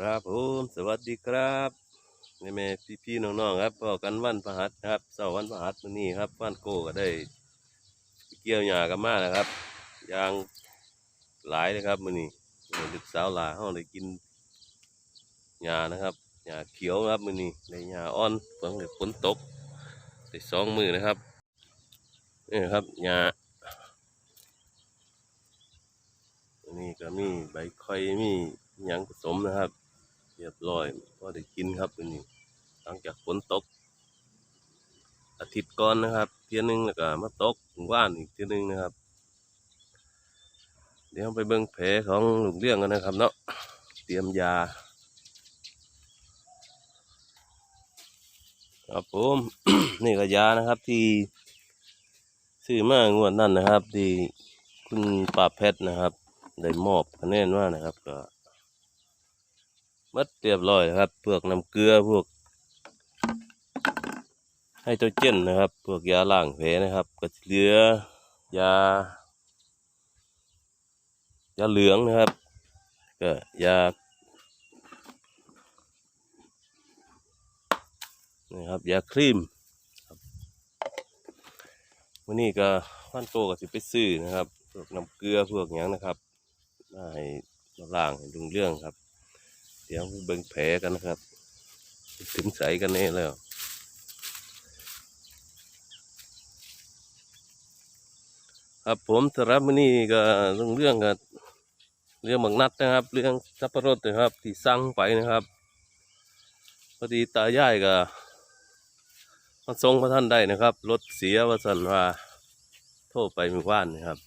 ครับผมสวัสดีครับแม่แม่พี่พี่ๆน้องๆครับพอกันวันพฤหัสครับเสาร์วันพฤหัสมื้อนี้ครับวันโก้ก็ได้ เกี่ยวหญ้ากันมาแล้วครับยางหลายเลยครับมื้อนี้ดึกสาวหลาเฮาได้กินหญ้านะครับหญ้าเขียวครับมื้อนี้ได้หญ้าอ่อนเพิ่งได้ฝนตกได้สองมือนะครับนี่ครับหญ้าอันนี้ก็มีใบข่อยมีหยังผสมนะครับ รียบร้อยพอได้กินครับวันนี้หลังจากฝนตก อาทิตย์ก่อนนะครับ เที่ยนึงแล้วก็มาตกว่านอีกเที่ยนึงนะครับ เดี๋ยวไปเบิ่งแผลของลูกเลี้ยงกันนะครับเนาะเตรียมยา ครับผมนี่ก็ยานะครับที่ซื้อมางวดนั่นนะครับ ที่คุณป้าเพชรนะครับ ได้มอบคะแนนว่านะครับก็ มัดเรียบร้อยนะครับพวกน้ำเกลือพวกไฮโดรเจนนะครับ พวกยาล้างแผลนะครับก็เหลือยายาเหลืองนะครับ ก็ยานี่ครับยาครีมวันนี้ก็ฟันโตก็สิไปซื้อนะครับพวกน้ำเกลือพวกหยังนะครับให้ล้างให้ดุงเรื่องครับ เดี๋ยวเบิ่งแผลกันนะครับ ถึงใสกันแน่แล้วครับผมสำหรับมนี้ก็เรื่องเรื่องกับเรื่องบักนัดนะครับ เรื่องสับปะรดนะครับ ที่สั่งไปนะครับพอดีตายายก็มาส่งพระท่านได้นะครับรถเสียว่าสันว่าโทรไปเมื่อวานนะครับ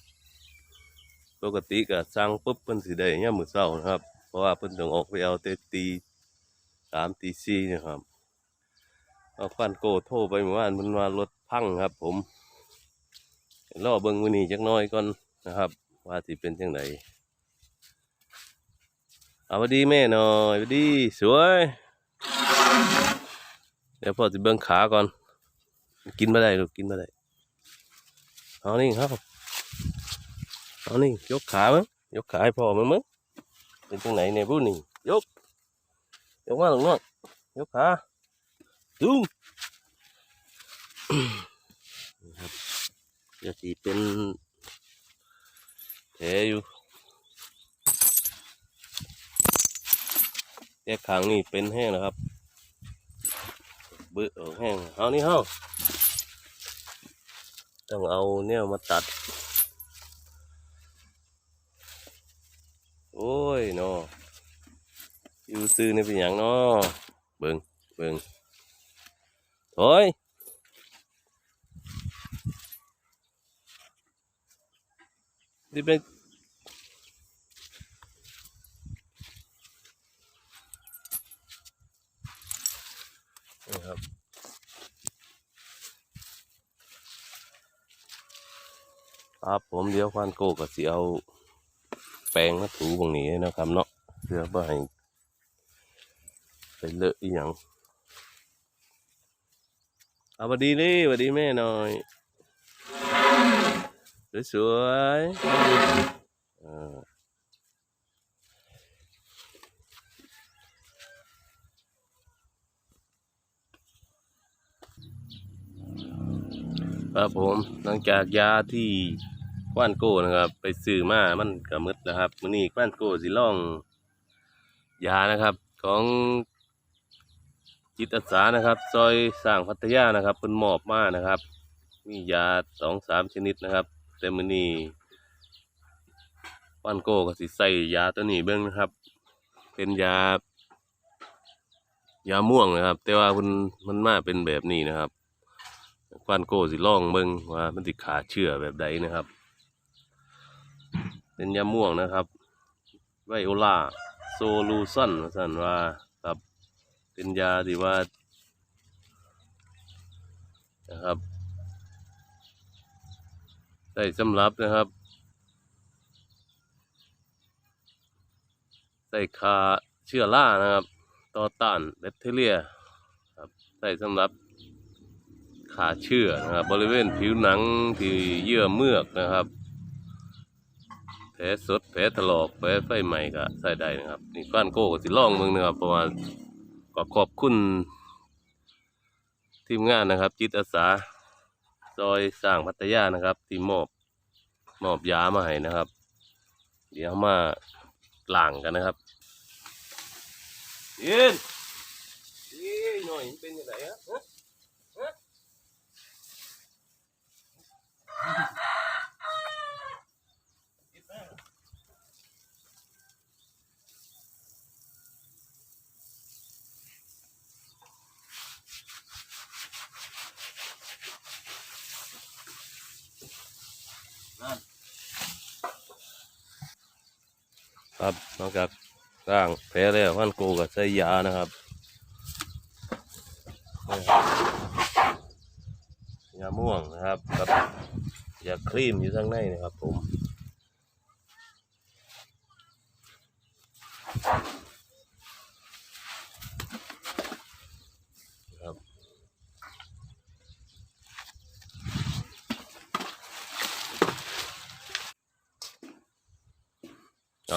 ปกติก็สั่งปุ๊บเพิ่นสิได้ยามมื้อเช้านะครับ เพราะว่าเพิ่นต้องออกไปเอาแต่ตีสามตีสี่นะครับเอาฟันโกโทรไปเมื่อวานมันว่ารถพังครับ ผมรอเบิ่งมือนี้จักน้อยก่อนนะครับ ว่าสิเป็นจังไดเอาสวัดีแม่หน่อยสวัดีสวย เดี๋ยวพ่อสิเบิ่งขาก่อน กินมาได้ลูกกินมาได้เอานี่ครับเอานี่ยกขามั้งยกขาให้พ่อมั้งมั้ง เป็นตรงไหนเนี่ยพูดนี่ยก ยกมาหลงน้อยยกขาดูนี่ครับเดี๋ยวสีเป็นแผลอยู่แค่ขางนี่เป็นแห้งนะครับ เบื่อแห้งเอานี่เฮาต้องเอาเนี่ยมาตัด โอ้ยเนาะอยู่ซื้อนี่เป็นอย่างเนาะเบิ่งเบิ่งโอ้ยนี่เป็นนี่ครับครับผมเดี๋ยวควันโกก็สิเอา ปรงมาถูบางนี้นะครับเนาะเพื่อบ่ให้ไปเลอะอีหยังเอาสวัสดีนี่สวัสดีแม่หน่อยสวยๆเออครับผมหลังจากยาที่ ว้านโก้นะครับ ไปซื้อมามันก็หมืดนะครับมือนี้กว้านโก้สิล่อง ยานะครับ ของจิตอาสานะครับซอยสร้างพัทยานะครับเพิ่นมอบมานะครับ มียาสองสามชนิดนะครับ แต่มือนี้กว้านโก้ก็สิใส่ยาตัวนี้เบิ่งนะครับ เป็นยายาม่วงนะครับ แต่ว่ามันมันมาเป็นแบบนี้นะครับกว้านโก้สิล่องเบิ่งว่ามันสิขาเชื้อแบบใดนะครับ เป็นยาม่วงนะครับ ไวโอลาโซลูชันสันว่าครับ เป็นยาที่ว่านะครับได้สำหรับนะครับได้คาเชื้อรานะครับ ต่อต้านแบคทีเรียครับได้สำหรับขาเชื้อนะครับบริเวณผิวหนังที่เยื่อเมือกนะครับ แผลสดแผลถลอกแผลไฟใหม่ก็ใส่ได้นะครับ นี่ก้านโก้ก็สิล่องมึงนะครับเพราะว่าก็ขอบคุณทีมงานนะครับ จิตอาสาซอยสร้างพัทยานะครับ ที่มอบมอบยามาให้นะครับ เดี๋ยวมาล้างกันนะครับยินยี่หน่อยเป็นยังไงฮะ ครับนอกจากร่างแผลแล้วพันโกกับใส่ยานะครับนี่ครับยาม่วงนะครับกับยาครีมอยู่ข้างในนะครับผม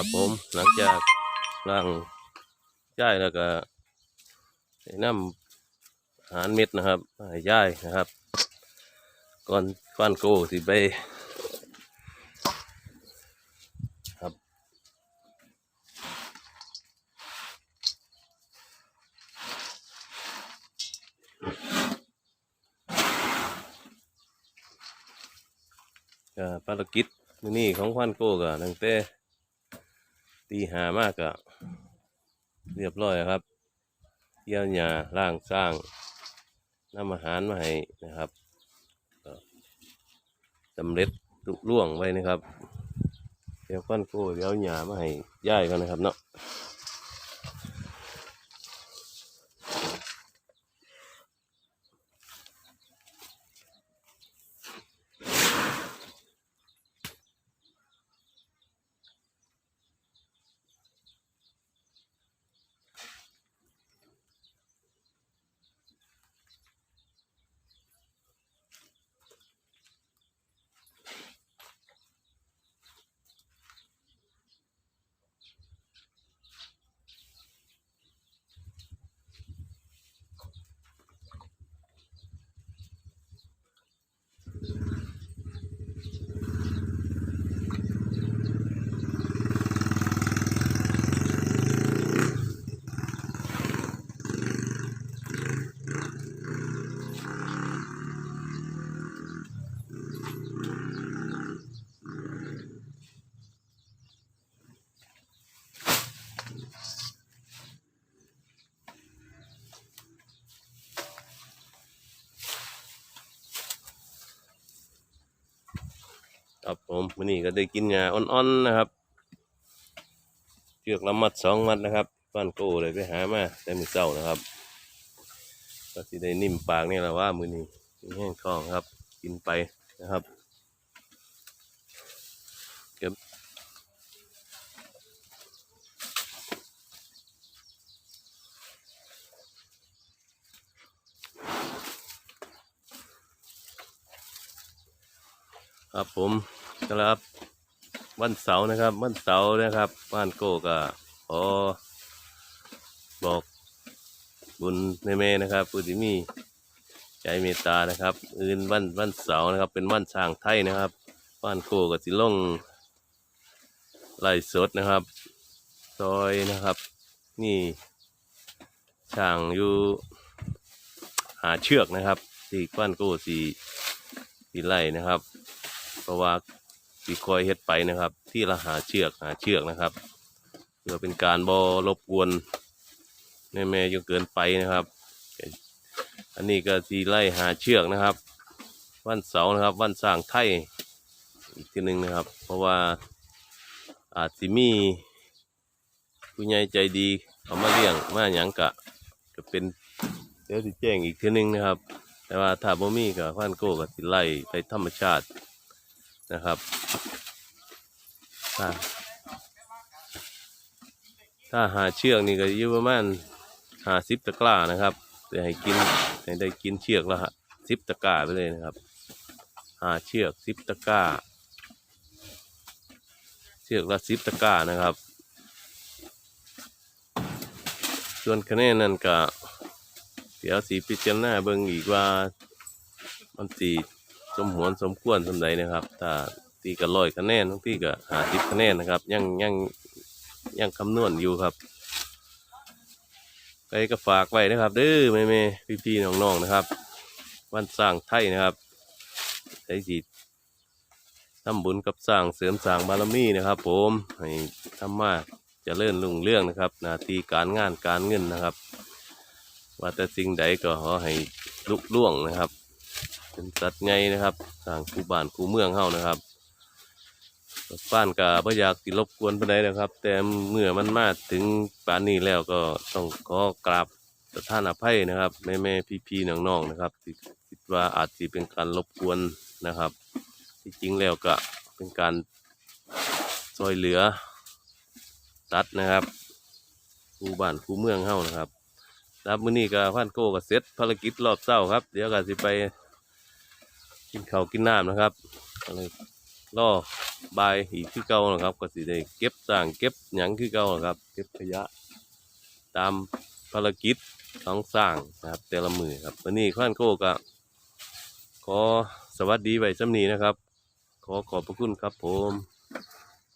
ครับผมหลังจากร่างย่ายแล้วก็ได้ำอาหารเม็ดนะครับย่ายนะครับ ก่อนฟันโกสิไปครับภารกิจนี้ของฟันโกก็ตั้งแต่ ตีหามากอะเรียบร้อยครับเยี่ยวยาล่างสร้างน้ำอาหารมาให้นะครับสำเร็จลุล่วงไว้นะครับ เดี๋ยวก้อนโก้เดี๋ยวหยามาให้ย่ายกันนะครับเนาะ ครับผมวันนี้ก็ได้กินยาอ่อนๆนะครับเชือกละมัดสองมัดนะครับก้อนโก้เลยไปหามาแต่มือเจ้านะครับก็สิได้นิ่มปากนี่แหละว่ามือนี้มีแห้งท้องครับ กินไปนะครับเก็บครับผม ครับ วันเสาร์นะครับ วันเสาร์นะครับ บ้านโก้ก็ขอบอกบุญในเมนะครับผู้ที่มีใจเมตตานะครับ อื่นวันวันเสาร์นะครับ เป็นวันช่างไทยนะครับ บ้านโก้ก็สิล่งไล่สดนะครับซอยนะครับ นี่ช่างอยู่หาเชือกนะครับ ที่บ้านโก้สีสีไล่นะครับ เพราะว่า สีคอยเฮ็ดไปนะครับ ที่ละหาเชือกหาเชือกนะครับเพื่อเป็นการบอรบกวนแม่แม่จนเกินไปนะครับ อันนี้ก็สีไล่หาเชือกนะครับ วันเสาร์นะครับ วันสร้างไทยอีกทีหนึ่งนะครับ เพราะว่าอาจสิมีผู้ใหญ่ใจดีเขามาเลี้ยงมาหยังกะก็เป็นเดี๋ยวสิแจ้งอีกทีหนึ่งนะครับ แต่ว่าถ้าบ่มีก็พันโก้ก็สิไล่ไปธรรมชาตินะครับ ถ้าถ้าหาเชือกนี่ก็อยู่ประมาณหาสิบตะกร้านะครับจะให้กินให้ได้กินเชือกละฮะสิบตะกร้าไปเลยนะครับ หาเชือกสิบตะกร้า เชือกละสิบตะกร้านะครับ ส่วนคะแนนนั่นก็เดี๋ยวสีพิจารณาเบิ่งอีกว่ามันสีสมหวนสมควรสำใดนะครับ ถ้า ตีก็ร้อยคะแนนบางทีก็หาสิบคะแนนนะครับยังยังยังคำนวณอยู่ครับไปก็ฝากไว้นะครับเด้อแม่แม่พี่พี่ๆน้องๆนะครับ วันสร้างไทยนะครับใช้สีทำบุญกับสร้างเสริมสร้างบารมีนะครับ ผมให้ทำมาจะเลื่อนรุ่งเรื่องนะครับนาทีการงานการเงินนะครับ ว่าแต่สิ่งใดก็ขอให้ลุล่วงนะครับ เป็นสัตว์ไงนะครับสร้างคู่บ้านคู่เมืองเฮานะครับ บ้านกาบ่อยากติรบกวนปานใดนะครับ แต่เมื่อมันมาถึงป่านนี้แล้วก็ต้องขอกราบประท่านอภัยนะครับแม่แม่พี่พี่ๆน้องๆนะครับที่คิดว่าอาจจะเป็นการรบกวนนะครับ ที่จริงแล้วก็เป็นการซอยเหลือตัดนะครับคูบ้านคูเมืองเฮานะครับรับมื้อนี้ก็พันโก้ก็เสร็จภารกิจรอบเช้าครับ เดี๋ยวก็สิไป กินข้าวกินน้ำนะครับก็เลย รอบายอีกคือเก่านะครับ ก็สิได้เก็บสร้างเก็บหยังคือเก่านะครับ เก็บขยะ ตามภารกิจของสร้างนะครับ แต่ละมือครับวันนี้พันโก้ก็ขอสวัสดีไว้สำนีนะครับ ขอขอบพระคุณครับผม